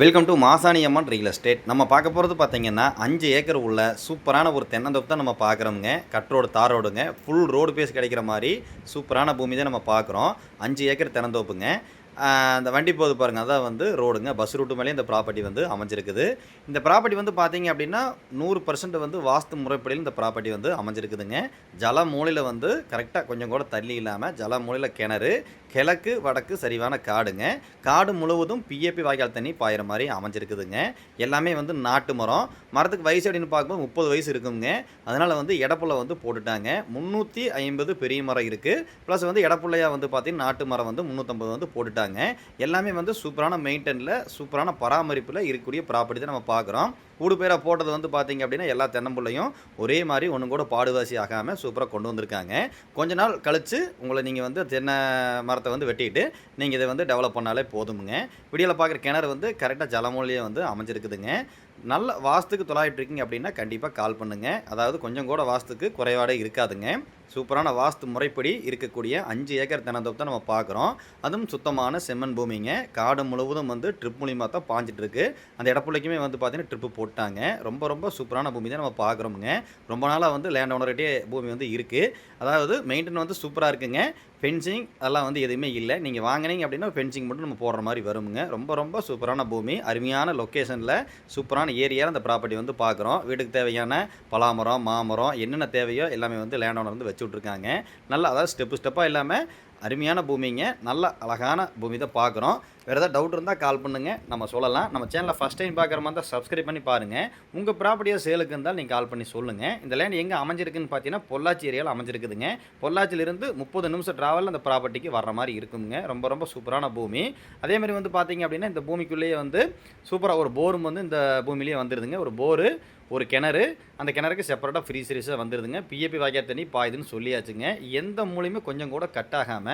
Welcome to Masani Amman real estate நம்ம பார்க்க போகிறது பார்த்தீங்கன்னா அஞ்சு ஏக்கர் உள்ள சூப்பரான ஒரு தென்னந்தோப்பு தான் நம்ம பார்க்குறோமுங்க. கட்ரோடு தாரோடுங்க. ஃபுல் ரோடு பேஸ் கிடைக்கிற மாதிரி சூப்பரான பூமி தான் நம்ம பார்க்குறோம். அஞ்சு ஏக்கர் தென்னந்தோப்புங்க. அந்த வண்டி போகுது பாருங்கள் அதான் வந்து ரோடுங்க. பஸ் ரூட்டு மேலேயே இந்த ப்ராப்பர்ட்டி வந்து அமைஞ்சிருக்குது. இந்த ப்ராப்பர்ட்டி வந்து பார்த்தீங்க அப்படின்னா நூறு பர்சன்ட் வந்து வாஸ்து முறைப்படியில் இந்த ப்ராப்பர்ட்டி வந்து அமைஞ்சிருக்குதுங்க. ஜல மூலையில் வந்து கரெக்டாக கொஞ்சம் கூட தள்ளி இல்லாமல் ஜல மூலையில் கிணறு கிழக்கு வடக்கு சரிவான காடுங்க. காடு முழுவதும் பிஏபி வாய்க்கால் தண்ணி பாயிற மாதிரி அமைஞ்சிருக்குதுங்க. எல்லாமே வந்து நாட்டு மரம். மரத்துக்கு வயசு அப்படின்னு பார்க்கும்போது முப்பது வயசு இருக்குங்க. அதனால் வந்து இடப்புள்ள வந்து போட்டுட்டாங்க. முந்நூற்றி ஐம்பது பெரிய மரம் இருக்குது ப்ளஸ் வந்து இடப்புள்ளையா வந்து பார்த்தீங்கன்னா நாட்டு மரம் வந்து முந்நூற்றம்பது வந்து போட்டுட்டாங்க. எல்லாமே வந்து சூப்பரான மெயின்டெனில் சூப்பரான பராமரிப்பில் இருக்கக்கூடிய ப்ராப்பர்ட்டி தான் நம்ம பார்க்குறோம். கூடு பேராக போட்டது வந்து பார்த்தீங்க அப்படின்னா எல்லா தென்னம்புள்ளையும் ஒரே மாதிரி ஒன்றும் கூட பாடுவாசி ஆகாமல் சூப்பராக கொண்டு வந்திருக்காங்க. கொஞ்ச நாள் கழித்து உங்களை நீங்கள் வந்து தென்னை மரத்தை வந்து வெட்டிட்டு நீங்கள் இதை வந்து டெவலப் பண்ணாலே போதுமுங்க. வீடியோவில் பார்க்குற கிணறு வந்து கரெக்டாக ஜலமூலியே வந்து அமைஞ்சிருக்குதுங்க. நல்ல வாஸ்துக்கு தொலாயிட்டு இருக்கீங்க அப்படின்னா கண்டிப்பாக கால் பண்ணுங்கள் அதாவது கொஞ்சம் கூட வாஸ்துக்கு குறைபாடே இருக்காதுங்க. சூப்பரான வாஸ்து முறைப்படி இருக்கக்கூடிய அஞ்சு ஏக்கர் தென்னந்தோப்பு நம்ம பார்க்குறோம். அதுவும் சுத்தமான செம்மண் பூமிங்க. காடு முழுவதும் வந்து ட்ரிப் மூலியமாக தான் பாஞ்சிட்டு இருக்கு அந்த இடப்புள்ளைக்குமே வந்து பார்த்தீங்கன்னா ட்ரிப்பு போட்டாங்க. ரொம்ப ரொம்ப சூப்பரான பூமி தான் நம்ம பார்க்குறோமுங்க. ரொம்ப நாளாக வந்து லேண்ட் ஓனர்கிட்டே பூமி வந்து இருக்குது அதாவது மெயின்டைன் வந்து சூப்பராக இருக்குங்க. ஃபென்சிங் அதெல்லாம் வந்து எதுவுமே இல்லை. நீங்கள் வாங்கினீங்க அப்படின்னா ஃபென்சிங் மட்டும் நம்ம போடுற மாதிரி வருங்க ரொம்ப ரொம்ப சூப்பரான பூமி. அருமையான லொக்கேஷனில் சூப்பரான ஏரியாவில் அந்த ப்ராப்பர்ட்டி வந்து பார்க்குறோம். வீட்டுக்கு தேவையான பலாமரம் மாமரம் என்னென்ன தேவையோ எல்லாமே வந்து லேண்ட் ஓனர் வந்து வச்சு விட்ருக்காங்க நல்லா அதாவது ஸ்டெப்பு ஸ்டெப்பாக இல்லாமல் அருமையான பூமிங்க. நல்ல அழகான பூமி தான் பார்க்குறோம். வேறு ஏதாவது டவுட் இருந்தால் கால் பண்ணுங்கள் நம்ம சொல்லலாம். நம்ம சேனலில் ஃபஸ்ட் டைம் பார்க்குற மாதிரி தான் சப்ஸ்கிரைப் பண்ணி பாருங்கள் உங்கள் ப்ராப்பர்ட்டியாக சேலுக்கு இருந்தால் நீங்கள் கால் பண்ணி சொல்லுங்கள் இந்த லேண்ட் எங்கே அமைஞ்சிருக்குன்னு பார்த்தீங்கன்னா பொள்ளாச்சி ஏரியாவில் அமைஞ்சிருக்குதுங்க. பொள்ளாச்சியிலிருந்து முப்பது நிமிஷம் ட்ராவலில் அந்த ப்ராப்பர்ட்டிக்கு வர்ற மாதிரி இருக்குங்க. ரொம்ப ரொம்ப சூப்பரான பூமி. அதேமாதிரி வந்து பார்த்தீங்க அப்படின்னா இந்த பூமிக்குள்ளேயே வந்து சூப்பராக ஒரு போரும் வந்து இந்த பூமியிலேயே வந்துடுதுங்க ஒரு போரு ஒரு கிணறு. அந்த கிணறுக்கு செப்பரேட்டாக ஃப்ரீ சீரிஸாக வந்துடுதுங்க பிஏபி வாக்கியா தண்ணி பாயுதுன்னு சொல்லியாச்சுங்க. எந்த மூலியமே கொஞ்சம் கூட கட் ஆகாமல்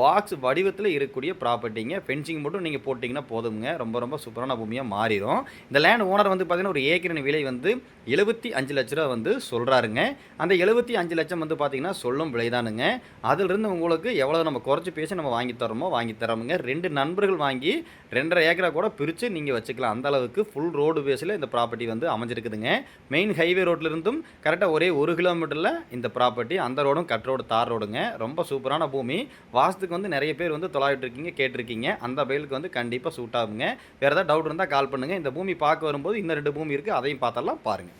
பாக்ஸ் வடிவத்தில் இருக்கக்கூடிய ப்ராப்பர்ட்டிங்க ஃபென்சிங் மட்டும் நீங்கள் போட்டிங்கன்னா போதுங்க ரொம்ப ரொம்ப சூப்பரான பூமியாக மாறிடும். இந்த லேண்ட் ஓனர் வந்து பார்த்திங்கன்னா ஒரு ஏக்கரின் விலை வந்து எழுபத்தி அஞ்சு லட்ச ரூபா வந்து சொல்கிறாருங்க அந்த எழுபத்தி அஞ்சு லட்சம் வந்து பார்த்தீங்கன்னா சொல்லும் விலைதானுங்க அதிலிருந்து உங்களுக்கு எவ்வளோ நம்ம குறைச்சி பேசி நம்ம வாங்கி தரோமோ வாங்கி தரோமுங்க. ரெண்டு நண்பர்கள் வாங்கி ரெண்டரை ஏக்கரா கூட பிரித்து நீங்கள் வச்சுக்கலாம். அந்த அளவுக்கு ஃபுல் ரோடு பேஸில் இந்த ப்ராப்பர்ட்டி வந்து அமைஞ்சிருக்குதுங்க. மெயின் ஹைவே ரோட்லேருந்தும் கரெக்டாக ஒரே ஒரு கிலோமீட்டரில் இந்த ப்ராப்பர்ட்டி அந்த ரோடும் கட் ரோடு தார் ரோடுங்க ரொம்ப சூப்பரான பூமி. வாஸ்து மாதத்துக்கு வந்து நிறைய பேர் வந்து தொலாவிட்டு இருக்கீங்க கேட்டிருக்கீங்க. அந்த பயிலுக்கு வந்து கண்டிப்பாக சூட் ஆகுங்க. வேறு ஏதாவது டவுட் இருந்தால் கால் பண்ணுங்கள் இந்த பூமி பார்க்க வரும்போது இன்னும் ரெண்டு பூமி இருக்குது அதையும் பார்த்தெல்லாம் பாருங்கள்